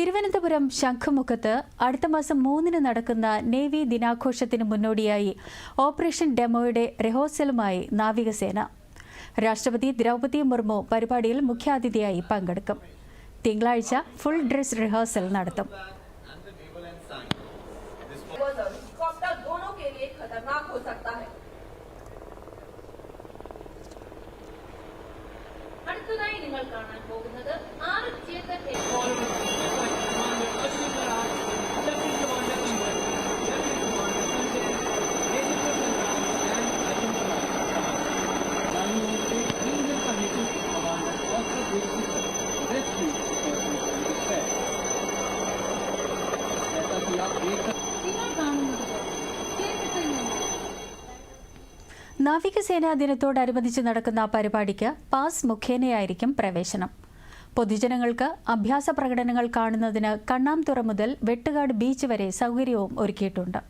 തിരുവനന്തപുരം ശംഖുമുഖത്ത് അടുത്ത മാസം മൂന്നിന് നടക്കുന്ന നേവി ദിനാഘോഷത്തിന് മുന്നോടിയായി ഓപ്പറേഷൻ ഡെമോയുടെ റിഹേഴ്സലുമായി നാവികസേന. രാഷ്ട്രപതി ദ്രൗപതി മുർമു പരിപാടിയിൽ മുഖ്യാതിഥിയായി പങ്കെടുക്കും. തിങ്കളാഴ്ച ഫുൾ ഡ്രസ് റിഹേഴ്സൽ നടത്തും. അടുത്തതായി നിങ്ങൾ കാണാൻ പോകുന്നത് നാവികസേനാ ദിനത്തോടനുബന്ധിച്ച് നടക്കുന്ന പരിപാടിക്ക് പാസ് മുഖേനയായിരിക്കും പ്രവേശനം. പൊതുജനങ്ങൾക്ക് അഭ്യാസ പ്രകടനങ്ങൾ കാണുന്നതിന് കണ്ണാംതുറ മുതൽ വെട്ടുകാട് ബീച്ച് വരെ സൗകര്യവും ഒരുക്കിയിട്ടുണ്ട്.